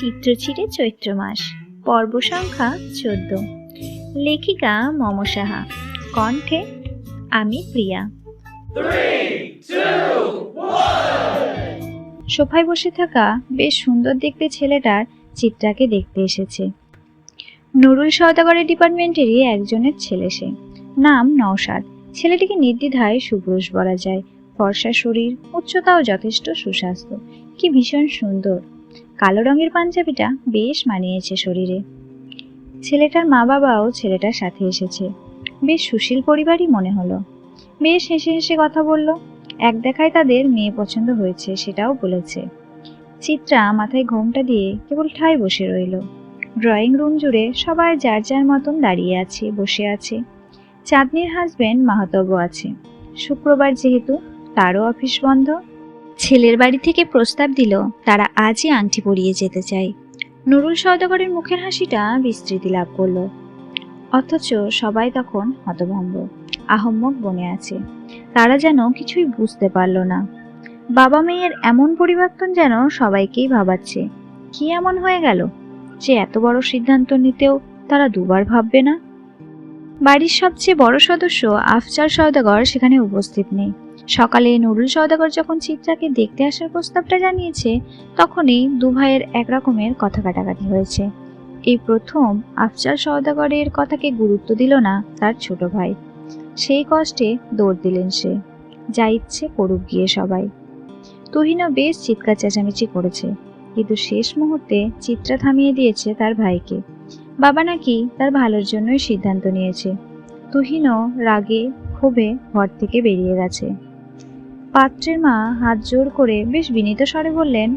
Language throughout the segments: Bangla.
চিত্রচিরে চৈত্র মাস। পর্ব সংখ্যা চোদ্দ। লেখিকা মম সাহা। কণ্ঠে আমি প্রিয়া। সোফায় বসে থাকা বেশ সুন্দর দেখতে ছেলেটার চিত্রাকে দেখতে এসেছে। নুরুল সওদাগরের ডিপার্টমেন্টেরই একজনের ছেলে সে। নাম নওশাদ। ছেলেটিকে নির্দ্বিধায় সুপুরুষ বলা যায়। ফর্সা শরীর, উচ্চতাও যথেষ্ট সুস্বাস্থ্য। কি ভীষণ সুন্দর। কালো রঙের পাঞ্জাবিটা বেশ মানিয়েছে শরীরে। ছেলেটার মা বাবাও ছেলেটার সাথে এসেছে। বেশ সুশীল পরিবারই মনে হলো। বেশ হেসে হেসে কথা বলল, এক দেখায় তাদের মেয়ে পছন্দ হয়েছে, সেটাও বলেছে। চিত্রা মাথায় ঘোমটা দিয়ে কেবল ঠায় বসে রইল। ড্রয়িং রুম জুড়ে সবাই যার যার মতন দাঁড়িয়ে আছে, বসে আছে। চাঁদনির হাজবেন্ড মাহাতব্য আছে। শুক্রবার যেহেতু তারও অফিস বন্ধ ছেলের বাড়ি থেকে প্রস্তাব দিল, তারা আজই আংটি পরিয়ে যেতে চায়। নুরুল সওদাগরের মুখের হাসিটা বিস্তৃতি লাভ করল। অথচ সবাই তখন হতভম্ব, আহম্মক বনে আছে। তারা যেন কিছুই বুঝতে পারল না। বাবা মেয়ের এমন পরিবর্তন যেন সবাইকেই ভাবাচ্ছে। কি এমন হয়ে গেল? যে এত বড় সিদ্ধান্ত নিতেও তারা দুবার ভাববে না? বাড়ির সবচেয়ে বড় সদস্য আফজাল সওদাগর সেখানে উপস্থিত নেই। সকালে নুরুল সওদাগর যখন চিত্রাকে দেখতে আসার প্রস্তাবটা জানিয়েছে, তখনই দু ভাইয়ের এক রকমের কথা কাটাকাটি হয়েছে। এই প্রথম আফজাল সওদাগরের কথাকে গুরুত্ব দিল না তার ছোট ভাই। সেই কষ্টে দৌড় দিলেন সে। যা ইচ্ছে করুক গিয়ে সবাই। তুহিনও বেশ চিৎকার চেঁচামেচি করেছে। কিন্তু শেষ মুহূর্তে চিত্রা থামিয়ে দিয়েছে তার ভাইকে। বাবা নাকি তার ভালোর জন্যই সিদ্ধান্ত নিয়েছে। তুহিনও রাগে ক্ষোভে ঘর থেকে বেরিয়ে গেছে। পাত্রের মা হাত জোর করে বেশ বিনীত স্বরে বললেন,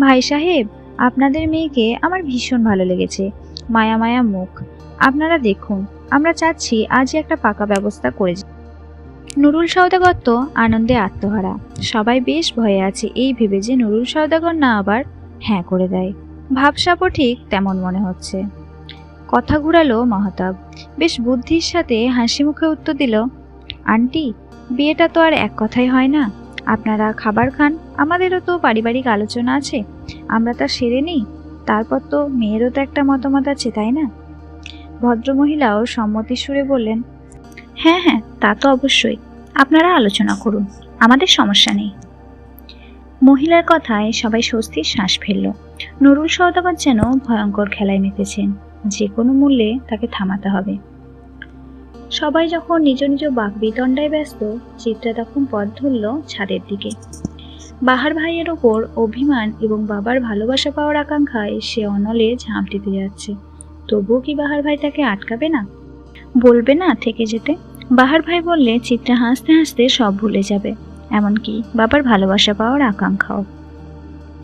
ভাই সাহেব, আপনাদের মেয়েকে আমার ভীষণ ভালো লেগেছে। মায়া মায়া মুখ। আপনারা দেখুন, আমরা চাচ্ছি আজই একটা পাকা ব্যবস্থা করে নুরুল সওদাগর তো আনন্দে আত্মহারা। সবাই বেশ ভয়ে আছে, এই ভেবে যে নুরুল সওদাগর না আবার হ্যাঁ করে দেয়। ভাবসাপও ঠিক তেমন মনে হচ্ছে। কথা ঘুরালো মাহতাব। বেশ বুদ্ধির সাথে হাসি মুখে উত্তর দিল, আন্টি বিয়েটা তো আর এক কথাই হয় না। আপনারা খাবার খান, আমাদেরও তো পারিবারিক আলোচনা আছে। আমরা তা সেরে নিই। তারপর তো মেয়েরও তো একটা মতামত আছে, তাই না? ভদ্রমহিলাও সম্মতি সুরে বললেন হ্যাঁ হ্যাঁ তা তো অবশ্যই। আপনারা আলোচনা করুন, আমাদের সমস্যা নেই। মহিলার কথায় সবাই স্বস্তির শ্বাস ফেলল। নুরুল সওদাগর যেন ভয়ঙ্কর খেলায় মেতেছেন। যে কোনো মূল্যে তাকে থামাতে হবে। সবাই যখন নিজ নিজ বাকবিতণ্ডায় ব্যস্ত, চিত্রা তখন পথ ধরল ছাদের দিকে। বাহার ভাইয়ের ওপর অভিমান এবং বাবার ভালোবাসা পাওয়ার আকাঙ্ক্ষায় সে অনলে ঝাঁপ দিতে যাচ্ছে। তবুও কি বাহার ভাই তাকে আটকাবে না? বলবে না থেকে যেতে? বাহার ভাই বললে, চিত্রা হাসতে হাসতে সব ভুলে যাবে। এমনকি বাবার ভালোবাসা পাওয়ার আকাঙ্ক্ষাও।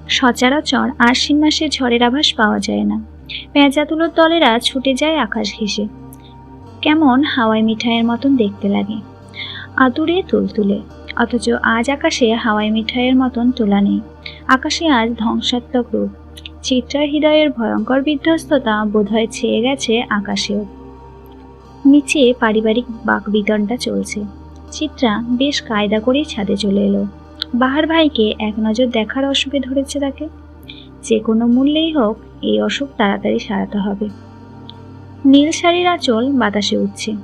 সচরাচর আশ্বিন মাসে ঝড়ের আভাস পাওয়া যায় না। পেঁচা তুলোর দলেরা ছুটে যায় আকাশ ঘেঁষে। কেমন হাওয়াই মিঠাইয়ের মতন দেখতে লাগে। আতুরে তুলতুলে, অথচ আজ আকাশে হাওয়াই মিঠাইয়ের মতন তোলা নেই। আকাশে আজ ধ্বংসাত্মক রূপ। চিত্রার হৃদয়ের ভয়ঙ্কর বিধ্বস্ততা বোধহয় ছেয়ে গেছে আকাশেও। নিচে পারিবারিক বাকবিতণ্ডা চলছে। চিত্রা বেশ কায়দা করেই ছাদে চলে এলো। বাহার ভাইকে এক নজর দেখার অসুখে ধরেছে তাকে। যে কোনো মূল্যেই হোক, এই অসুখ তাড়াতাড়ি সারাতে হবে। নীল শাড়ির আঁচল বাতাসে উঠছে।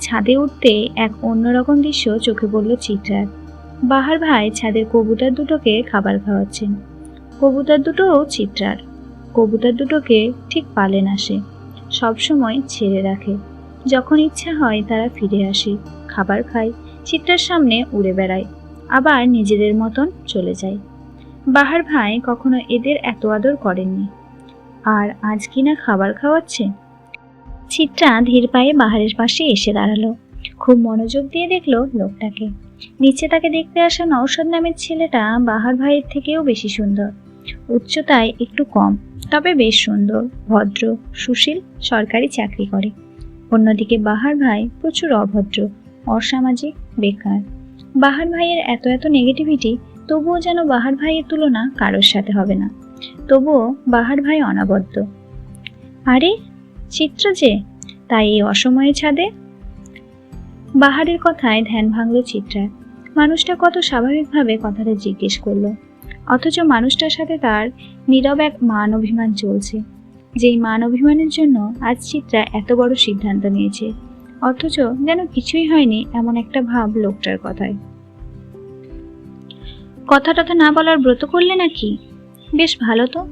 ছাদে উঠতে এক অন্যরকম দৃশ্য চোখে পড়ল চিত্রার। বাহার ভাই ছাদের কবুতর দুটোকে খাবার খাওয়াচ্ছেন। কবুতর দুটোও চিত্রার। কবুতর দুটোকে ঠিক পালেন আসে সবসময় ছেড়ে রাখে। যখন ইচ্ছা হয় তারা ফিরে আসে। খাবার খায়। চিত্রার সামনে উড়ে বেড়ায়। আবার নিজেদের মতন চলে যায়। বাহার ভাই কখনো এদের এত আদর করেননি। আর আজ কিনা খাবার খাওয়াচ্ছে? চিত্রা ধীর পায়ে বাহারের পাশে এসে দাঁড়াল। খুব মনোযোগ দিয়ে দেখল লোকটাকে। নিচে তাকে দেখতে আসা নৌসদ নামের ছেলেটা বাহার ভাইয়ের থেকেও বেশি সুন্দর। উচ্চতায় একটু কম, তবে বেশ সুন্দর, ভদ্র, সুশীল, সরকারি চাকরি করে। অন্যদিকে বাহার ভাই প্রচুর অভদ্র, অসামাজিক, বেকার। বাহার ভাইয়ের এত এত নেগেটিভিটি তবুও যেন বাহার ভাইয়ের তুলনা কারোর সাথে হবে না। তবুও বাহার ভাই অনাবদ্ধ আরে চিত্র যে, তাই এই অসময়ে ছাদে? বাহারের কথায় ধ্যান ভাঙল চিত্রার মানুষটা কত স্বাভাবিকভাবে কথাটা জিজ্ঞেস করল। অথচ মানুষটার সাথে তার নীরব এক মান অভিমান চলছে। যেই মান অভিমানের জন্য আজ চিত্রা এত বড় সিদ্ধান্ত নিয়েছে। অথচ যেন কিছুই হয়নি এমন একটা ভাব লোকটার কথায়। কথা টথা না বলার ব্রত করলে নাকি? বেশ ভালো তো।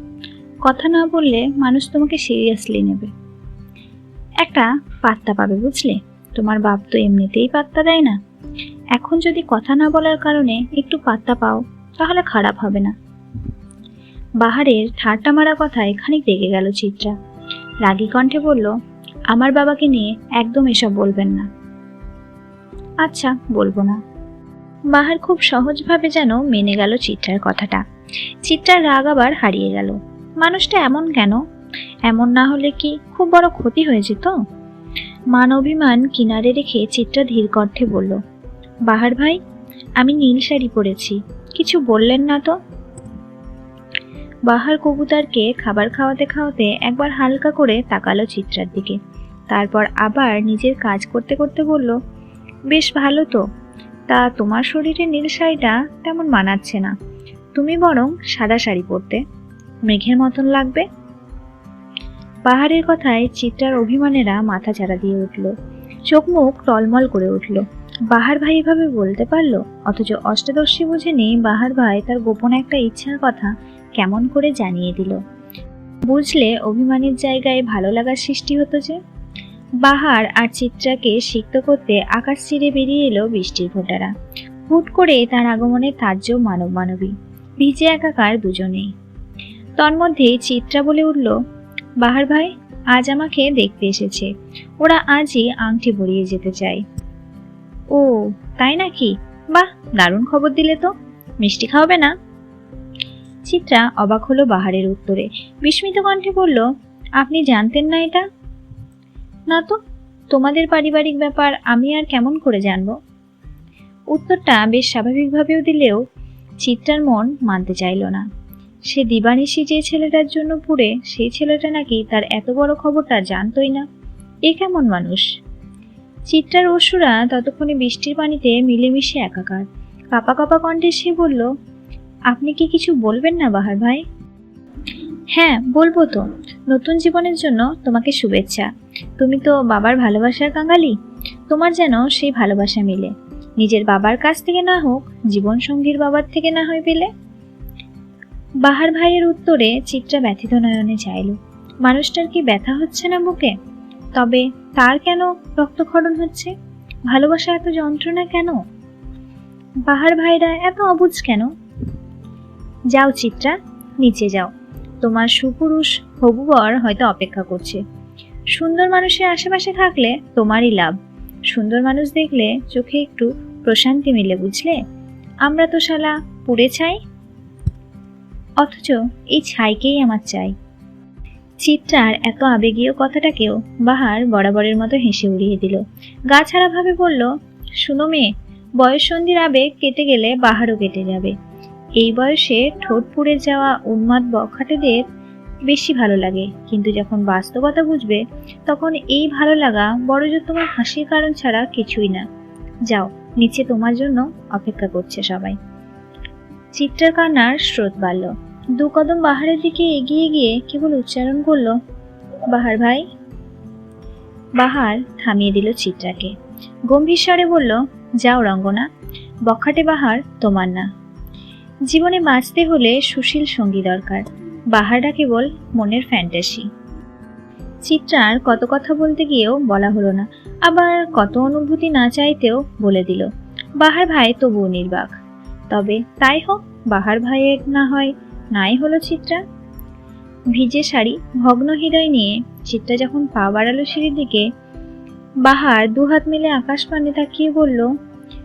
কথা না বললে মানুষ তোমাকে সিরিয়াসলি নেবে। একটা পাত্তা পাবে, বুঝলে? তোমার বাপ তো এমনিতেই পাত্তা দেয় না। এখন যদি কথা না বলার কারণে একটু পাত্তা পাও, তাহলে খারাপ হবে না। বাহারের ঠাট্টা মারা কথায় খানিক রেগে গেল চিত্রা। রাগী কণ্ঠে বলল, আমার বাবাকে নিয়ে একদম এসব বলবেন না। আচ্ছা বলব না। বাহার খুব সহজভাবে যেন মেনে গেল চিত্রার কথাটা। চিত্রার রাগ আবার হারিয়ে গেল। মানুষটা এমন কেন? এমন না হলে কি খুব বড় ক্ষতি হয়েছে তো মান অভিমান কিনারে রেখে চিত্রা ধীর কণ্ঠে বলল, বাহার ভাই, আমি নীল শাড়ি পরেছি, কিছু বললেন না তো? বাহার কবুতরকে খাবার খাওয়াতে খাওয়াতে একবার হালকা করে তাকালো চিত্রার দিকে। তারপর আবার নিজের কাজ করতে করতে বলল, বেশ ভালো তো, তা তোমার শরীরে নীল শাড়িটা তেমন মানাচ্ছে না। তুমি বরং সাদা শাড়ি পরতে। মেঘের মতন লাগবে। পাহাড়ের কথায় চিত্রার অভিমানেরা মাথা চারা দিয়ে উঠল। চোখ মুখ টলমল করে উঠল। বাহার ভাই এভাবে বলতে পারল? অথচ অষ্টাদশী বুঝেনি বাহার ভাই তার গোপন একটা ইচ্ছার কথা কেমন করে জানিয়ে দিল। বুঝলে অভিমানের জায়গায় ভালো লাগার সৃষ্টি হতো যে। বাহার আর চিত্রাকে সিক্ত করতে আকাশ চিরে বেরিয়ে এলো বৃষ্টির ফোঁটারা। হুট করে তার আগমনে তাজ্য মানব মানবী ভিজে একাকার দুজনেই। তন্মধ্যে চিত্রা বলে উঠল বাহার ভাই, আজ আমাকে দেখতে এসেছে। ওরা আজই আংটি পরিয়ে যেতে চায়। ও, তাই নাকি? বাহ, দারুণ খবর দিলে তো। মিষ্টি খাওয়াবে না? চিত্রা অবাক হলো বাহারের উত্তরে। বিস্মিত কণ্ঠে বলল, আপনি জানতেন না এটা? না তো, তোমাদের পারিবারিক ব্যাপার আমি আর কেমন করে জানব? উত্তরটা বেশ স্বাভাবিকভাবেও দিলেও চিত্রার মন মানতে চাইল না। সে দিবানিশি যে ছেলেটার জন্য পুড়ে, সেই ছেলেটা নাকি তার এত বড় খবরটা জানতই না। এ কেমন মানুষ? চিত্রার অসুরা ততক্ষণে বৃষ্টির পানিতে মিলেমিশে একাকার। কাপা কাপা কণ্ঠে সে বলল, আপনি কি কিছু বলবেন না, বাহার ভাই? হ্যাঁ বলব তো। নতুন জীবনের জন্য তোমাকে শুভেচ্ছা। তুমি তো বাবার ভালোবাসার কাঙালি। তোমার যেন সেই ভালোবাসা মিলে। নিজের বাবার কাছ থেকে না হোক জীবন সঙ্গীর বাবার থেকে না হয় পেলে? বাহার ভাইয়ের উত্তরে চিত্রা ব্যথিত নয়নে চাইল, মানুষটার কি ব্যথা হচ্ছে না বুকে তবে তার কেন রক্তক্ষরণ হচ্ছে? ভালোবাসা এত যন্ত্রণা কেন? বাহার ভাইরা এত অবুঝ কেন? যাও চিত্রা, নিচে যাও। তোমার সুপুরুষ হবু বর হয়তো অপেক্ষা করছে। সুন্দর মানুষের আশেপাশে থাকলে তোমারই লাভ। সুন্দর মানুষ দেখলে চোখে একটু প্রশান্তি মিলে, বুঝলে? আমরা তো শালা পুড়ে ছাই। অথচ এই ছাইকেই আমার চাই। চিত্রার এত আবেগীয় কথাটাকেও বাহার বরাবরের মতো হেসে উড়িয়ে দিল। গা ছাড়াভাবে বলল, শুনো মেয়ে, বয়ঃসন্ধির আবেগ কেটে গেলে বাহারও কেটে যাবে। এই বয়সে ঠোঁট পুড়ে যাওয়া উন্মাদ বখাটেদের বেশি ভালো লাগে। কিন্তু যখন বাস্তবতা বুঝবে, তখন এই ভালো লাগা বড় যে তোমার হাসির কারণ ছাড়া কিছুই না। যাও, নিচে তোমার জন্য অপেক্ষা করছে সবাই। চিত্রার কান্নার স্রোত বাড়ল। দু কদম বাহারের দিকে এগিয়ে গিয়ে কেবল উচ্চারণ করল, বাহার ভাই। বাহার থামিয়ে দিল চিত্রাকে। গম্ভীর স্বরে বলল, যাও রঙ্গনা, বখাটে বাহার তোমার না। জীবনে বাঁচতে হলে সুশীল সঙ্গী দরকার। বাহারটা কেবল মনের ফ্যান্টাসি। চিত্রার কত কথা বলতে গিয়েও বলা হলো না। আবার কত অনুভূতি না চাইতেও বলে দিল, বাহার ভাই তবুও নির্বাক। তবে তাই হোক, বাহার ভাইয়ের না হয় নাই হলো চিত্রা। ভিজে শাড়ি, ভগ্ন হৃদয় নিয়ে চিত্রা যখন পা বাড়ালো সিঁড়ির দিকে, বাহার দুহাত মিলে আকাশ পানে তাকিয়ে বলল,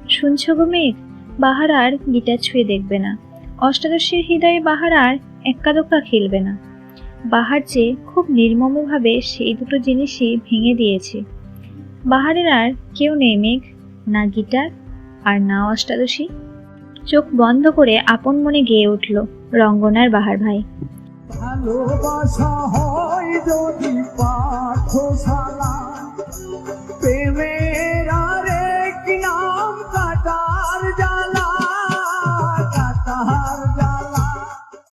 শুনছ গো মেঘ, বাহার আর গিটার ছুঁয়ে দেখবে না। অষ্টাদশীর হৃদয়ে বাহার আর এক্কাধোক্কা খেলবে না। বাহার যে খুব নির্মমভাবে সেই দুটো জিনিসই ভেঙে দিয়েছে। বাহারের আর কেউ নেই মেঘ, না গিটার আর না অষ্টাদশী। চোখ বন্ধ করে আপন মনে গেয়ে উঠল রঙ্গনার বাহার ভাই। ভালোবাসা হয় যদি